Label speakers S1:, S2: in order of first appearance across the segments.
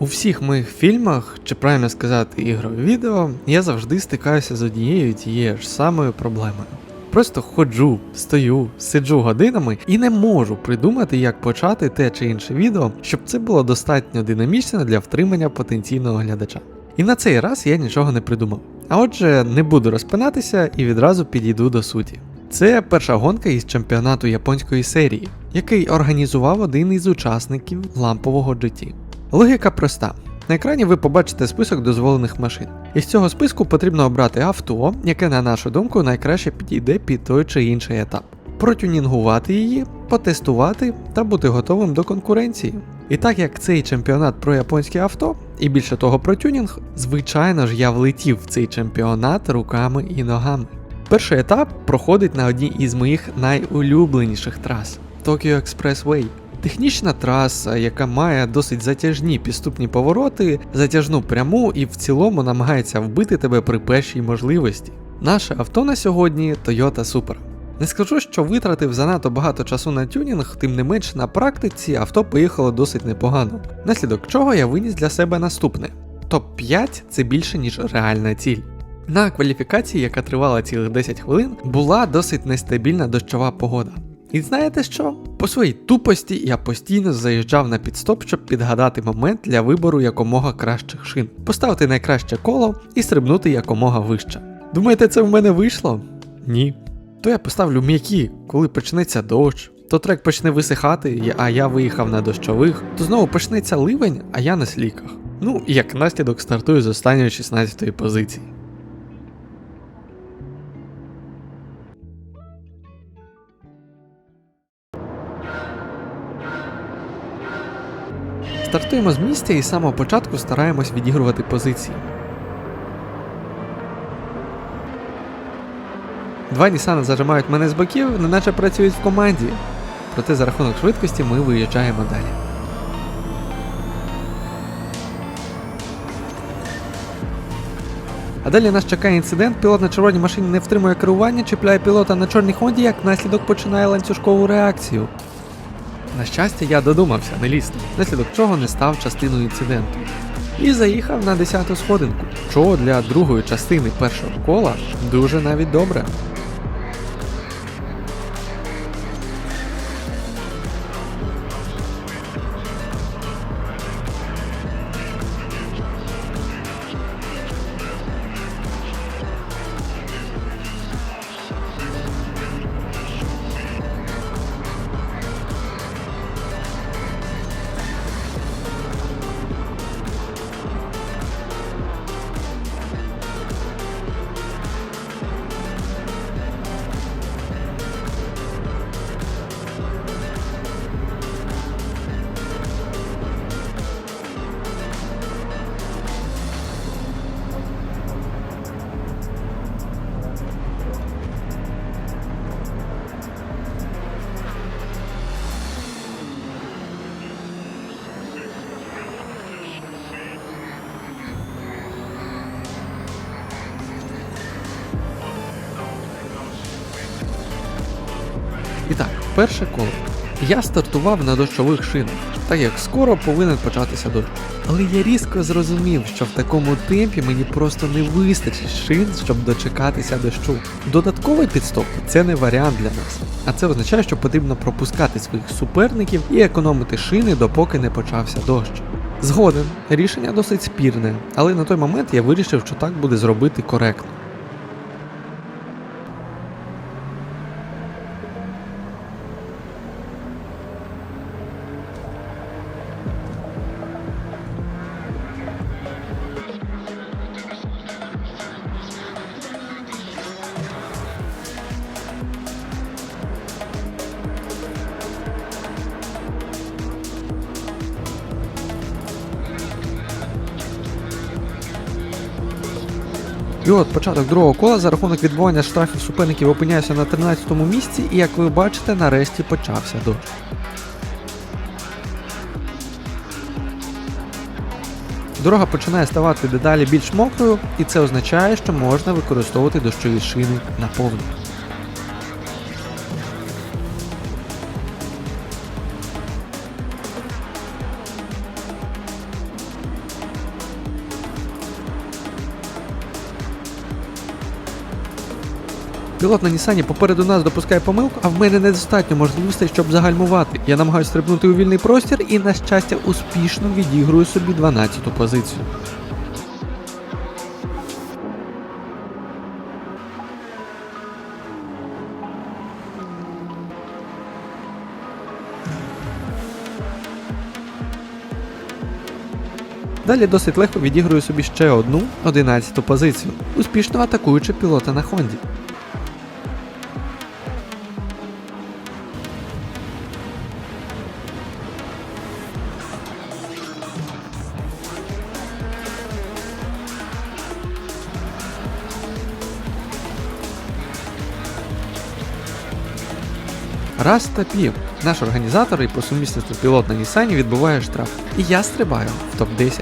S1: У всіх моїх фільмах, чи правильно сказати, ігрові відео, я завжди стикаюся з однією тією ж самою проблемою. Просто ходжу, стою, сиджу годинами і не можу придумати, як почати те чи інше відео, щоб це було достатньо динамічно для втримання потенційного глядача. І на цей раз я нічого не придумав. А отже, не буду розпинатися і відразу підійду до суті. Це перша гонка із чемпіонату японської серії, який організував один із учасників лампового GT. Логіка проста. На екрані ви побачите список дозволених машин. Із цього списку потрібно обрати авто, яке, на нашу думку, найкраще підійде під той чи інший етап, протюнінгувати її, потестувати та бути готовим до конкуренції. І так як цей чемпіонат про японське авто, і більше того про тюнінг, звичайно ж я влетів в цей чемпіонат руками і ногами. Перший етап проходить на одній із моїх найулюбленіших трас Tokyo Expressway. Технічна траса, яка має досить затяжні підступні повороти, затяжну пряму і в цілому намагається вбити тебе при першій можливості. Наше авто на сьогодні Toyota Supra. Не скажу, що витратив занадто багато часу на тюнінг, тим не менш на практиці авто поїхало досить непогано. Наслідок чого я виніс для себе наступне: топ-5 це більше ніж реальна ціль. На кваліфікації, яка тривала цілих 10 хвилин, була досить нестабільна дощова погода. І знаєте що? По своїй тупості я постійно заїжджав на підстоп, щоб підгадати момент для вибору якомога кращих шин, поставити найкраще коло і стрибнути якомога вище. Думаєте, це в мене вийшло? Ні. То я поставлю м'які, коли почнеться дощ, то трек почне висихати, а я виїхав на дощових, то знову почнеться ливень, а я на сліках. Ну і як наслідок стартую з останньої 16-ї позиції. Стартуємо з місця і з самого початку стараємось відігрувати позиції. Два Нісани зажимають мене з боків, неначе працюють в команді. Проте за рахунок швидкості ми виїжджаємо далі. А далі нас чекає інцидент, пілот на червоній машині не втримує керування, чіпляє пілота на чорній хонді, як наслідок починає ланцюжкову реакцію. На щастя, я додумався не лізти, наслідок чого не став частиною інциденту. І заїхав на 10-ту сходинку, що для другої частини першого кола дуже навіть добре. Перше коло. Я стартував на дощових шинах, так як скоро повинен початися дощ. Але я різко зрозумів, що в такому темпі мені просто не вистачить шин, щоб дочекатися дощу. Додатковий підстоп це не варіант для нас, а це означає, що потрібно пропускати своїх суперників і економити шини, допоки не почався дощ. Згоден, рішення досить спірне, але на той момент я вирішив, що так буде зробити коректно. І початок другого кола за рахунок відбування штрафів суперників опиняюся на 13-му місці, і як ви бачите, нарешті почався дощ. Дорога починає ставати дедалі більш мокрою, і це означає, що можна використовувати дощові шини наповну. Пілот на Нісані попереду нас допускає помилку, а в мене недостатньо можливостей, щоб загальмувати. Я намагаюся стрибнути у вільний простір і, на щастя, успішно відігрую собі 12-ту позицію. Далі досить легко відіграю собі ще одну 11-ту позицію, успішно атакуючи пілота на Хонді. Раз та пів. Наш організатор і по сумісництву пілот на Нісані відбуває штраф. І я стрибаю в топ-10.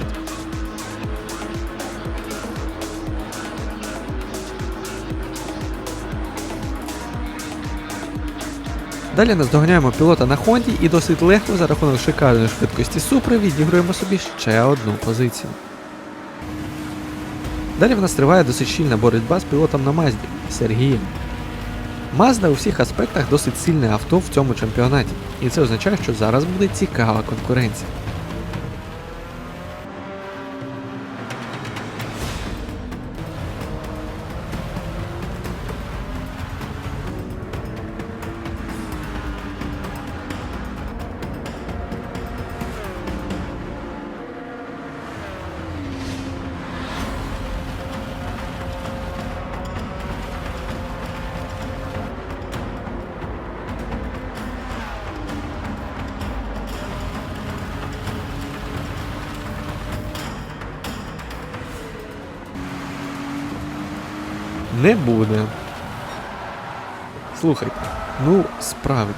S1: Далі наздоганяємо пілота на Хонді і досить легко за рахунок шикарної швидкості Супри відігруємо собі ще одну позицію. Далі в нас триває досить щільна боротьба з пілотом на Мазді Сергієм. Мазда у всіх аспектах досить сильне авто в цьому чемпіонаті, і це означає, що зараз буде цікава конкуренція. Не буде. Слухайте, ну справді,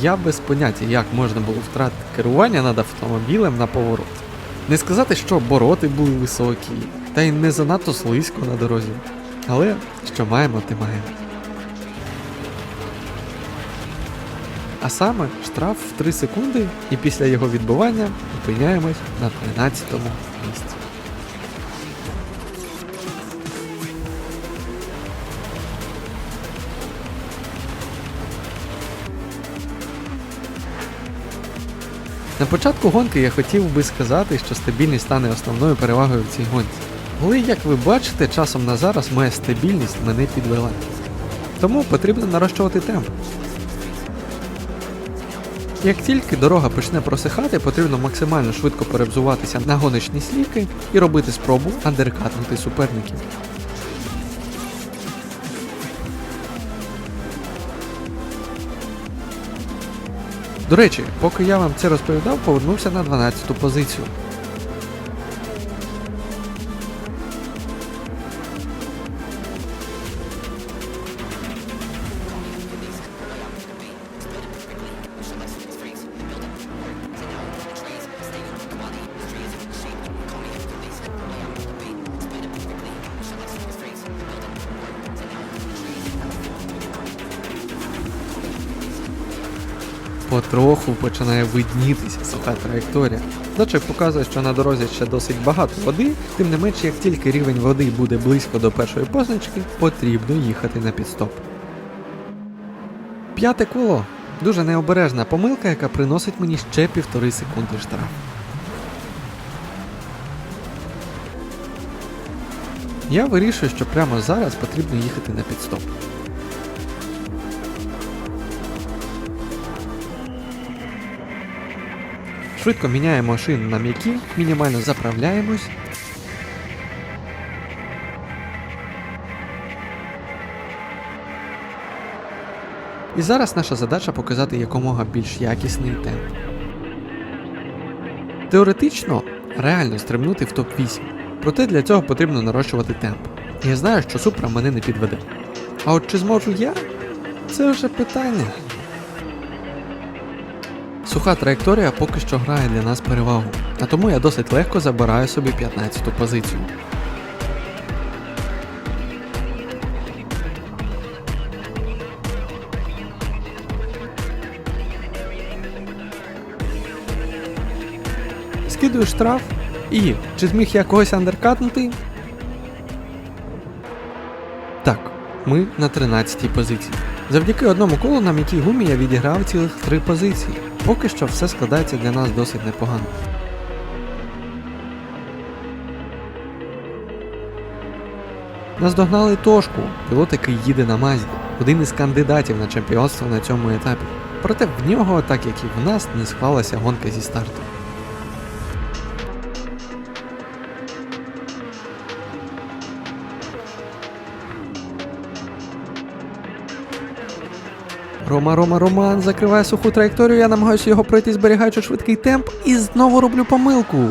S1: я без поняття, як можна було втратити керування над автомобілем на поворот. Не сказати, що бороти були високі, та й не занадто слизько на дорозі. Але що маємо, те маємо. А саме штраф в 3 секунди, і після його відбування опиняємось на 13-му місці. На початку гонки я хотів би сказати, що стабільність стане основною перевагою в цій гонці. Але як ви бачите, часом на зараз моя стабільність мене підвела. Тому потрібно нарощувати темп. Як тільки дорога почне просихати, потрібно максимально швидко перебзуватися на гоночні слівки і робити спробу андеркатнути суперників. До речі, поки я вам це розповідав, повернувся на 12-ту позицію. Потроху починає виднітися суха траєкторія. Датчик показує, що на дорозі ще досить багато води, тим не менш, як тільки рівень води буде близько до першої позначки, потрібно їхати на підстоп. П'яте коло. Дуже необережна помилка, яка приносить мені ще півтори секунди штраф. Я вирішую, що прямо зараз потрібно їхати на підстоп. Швидко міняємо шини на м'які, мінімально заправляємось. І зараз наша задача показати якомога більш якісний темп. Теоретично реально стрибнути в топ-8, проте для цього потрібно нарощувати темп. Я знаю, що Супра мене не підведе. А от чи зможу я? Це вже питання. Суха траєкторія поки що грає для нас перевагу, а тому я досить легко забираю собі 15-ту позицію. Скидую штраф і чи зміг я когось андеркатнути? Так, Ми на 13-й позиції. Завдяки одному колу на м'якій гумі я відіграв цілих три позиції. Поки що все складається для нас досить непогано. Наздогнали Тошку, пілот, який їде на Мазді, один із кандидатів на чемпіонство на цьому етапі. Проте в нього, так як і в нас, не склалася гонка зі старту. Рома, Рома, Роман закриває суху траєкторію, я намагаюся його пройти, зберігаючи швидкий темп, і знову роблю помилку.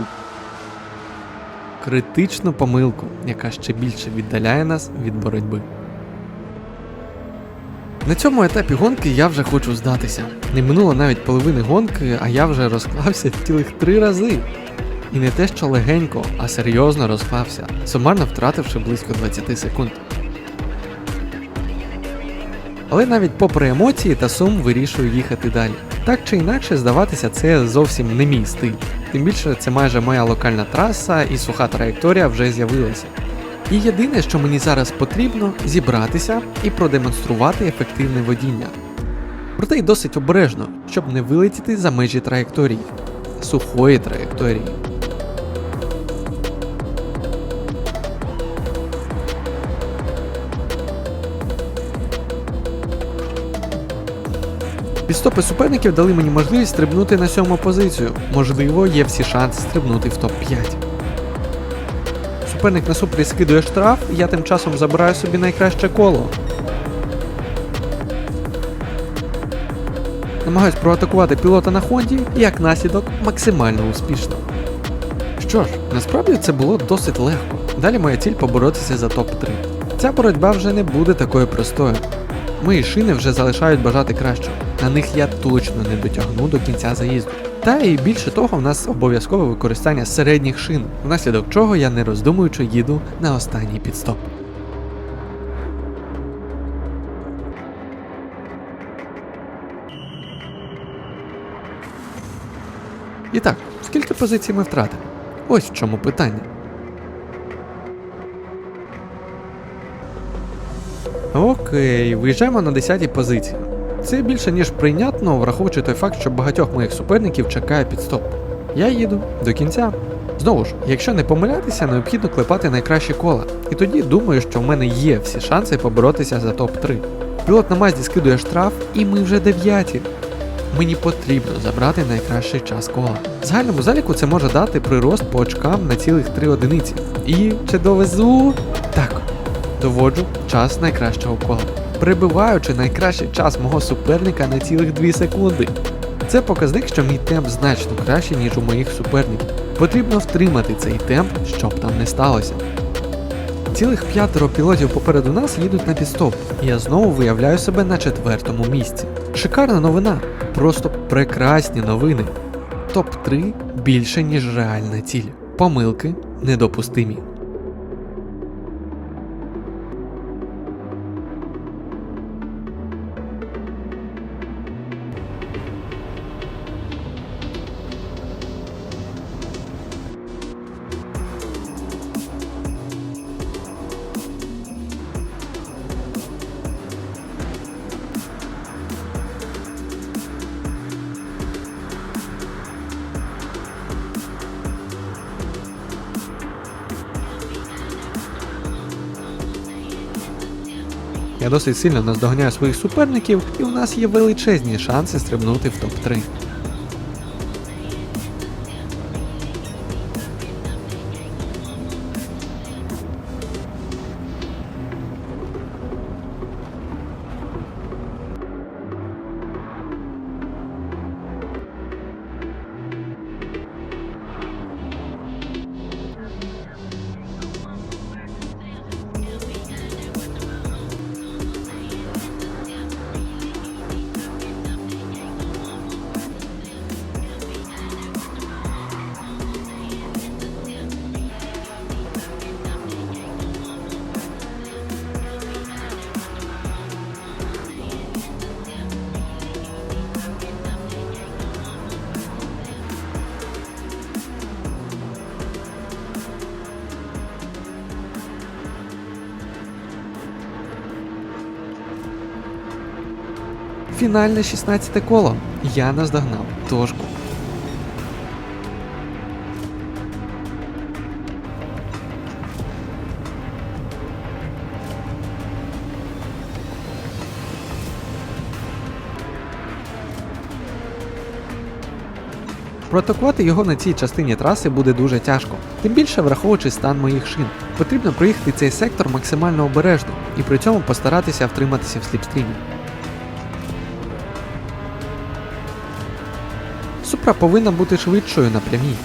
S1: Критичну помилку, яка ще більше віддаляє нас від боротьби. На цьому етапі гонки я вже хочу здатися. Не минуло навіть половини гонки, а я вже розклався цілих три рази. І не те, що легенько, а серйозно розклався, сумарно втративши близько 20 секунд. Але навіть попри емоції та сум вирішую їхати далі. Так чи інакше, здаватися, це зовсім не мій стиль. Тим більше це майже моя локальна траса і суха траєкторія вже з'явилася. І єдине, що мені зараз потрібно, зібратися і продемонструвати ефективне водіння. Проте й досить обережно, щоб не вилетіти за межі траєкторії, сухої траєкторії. Підстопи суперників дали мені можливість стрибнути на сьому позицію. Можливо, є всі шанси стрибнути в топ-5. Суперник на супрі скидує штраф, я тим часом забираю собі найкраще коло. Намагаюсь проатакувати пілота на Хонді, як наслідок максимально успішно. Що ж, насправді це було досить легко. Далі моя ціль поборотися за топ-3. Ця боротьба вже не буде такою простою. Мої шини вже залишають бажати кращого. На них я точно не дотягну до кінця заїзду. Та і більше того, в нас обов'язкове використання середніх шин, внаслідок чого я не роздумуючи їду на останній підстоп. І так, скільки позицій ми втратили? Ось в чому питання. Окей, виїжджаємо на 10-й позиції. Це більше ніж прийнятно, враховуючи той факт, що багатьох моїх суперників чекає підстоп. Я їду до кінця. Знову ж, якщо не помилятися, необхідно клепати найкращі кола. І тоді думаю, що в мене є всі шанси поборотися за топ-3. Пілот на Мазді скидує штраф, і ми вже дев'яті. Мені потрібно забрати найкращий час кола. В загальному заліку це може дати прирост по очкам на цілих 3 одиниці. І чи довезу? Так, доводжу час найкращого кола, прибиваючи найкращий час мого суперника на цілих 2 секунди. Це показник, що мій темп значно кращий, ніж у моїх суперників. Потрібно втримати цей темп, щоб там не сталося. Цілих п'ятеро пілотів попереду нас їдуть на підстоп, і я знову виявляю себе на четвертому місці. Шикарна новина, просто прекрасні новини. Топ-3 більше, ніж реальна ціль. Помилки недопустимі. Я досить сильно наздоганяю своїх суперників, і у нас є величезні шанси стрибнути в топ-3. Фінальне 16 коло. Я наздогнав дошку. Протокувати його на цій частині траси буде дуже тяжко, тим більше враховуючи стан моїх шин. Потрібно проїхати цей сектор максимально обережно і при цьому постаратися втриматися в сліпстрімі. Супра повинна бути швидшою на прямій.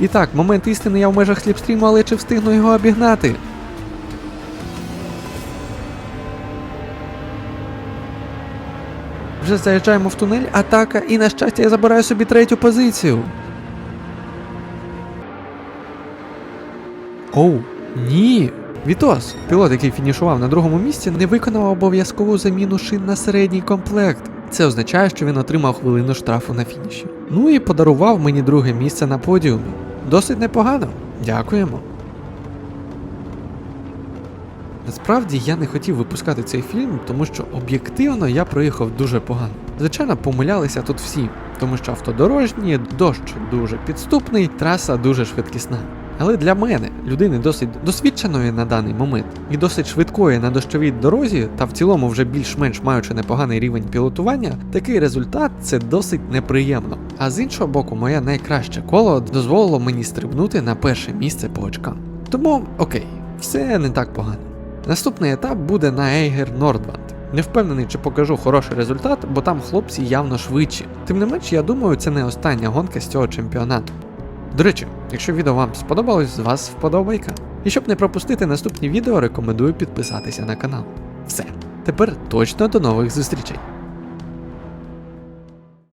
S1: І так, момент істини я в межах сліпстріму, але чи встигну його обігнати? Вже заїжджаємо в тунель, атака, і на щастя я забираю собі третю позицію. Оу, ні. Вітос, пілот, який фінішував на другому місці, не виконав обов'язкову заміну шин на середній комплект. Це означає, що він отримав хвилину штрафу на фініші. Ну і подарував мені друге місце на подіумі. Досить непогано. Дякуємо. Насправді я не хотів випускати цей фільм, тому що об'єктивно я проїхав дуже погано. Звичайно, помилялися тут всі, тому що автодорожні, дощ дуже підступний, траса дуже швидкісна. Але для мене, людини досить досвідченої на даний момент і досить швидкої на дощовій дорозі, та в цілому вже більш-менш маючи непоганий рівень пілотування, такий результат це досить неприємно. А з іншого боку, моє найкраще коло дозволило мені стрибнути на перше місце по очкам. Тому окей, все не так погано. Наступний етап буде на Ейгер Нордванд. Не впевнений, чи покажу хороший результат, бо там хлопці явно швидші. Тим не менш, я думаю, це не остання гонка з цього чемпіонату. До речі, якщо відео вам сподобалось, з вас вподобайка. І щоб не пропустити наступні відео, рекомендую підписатися на канал. Все, тепер точно до нових зустрічей!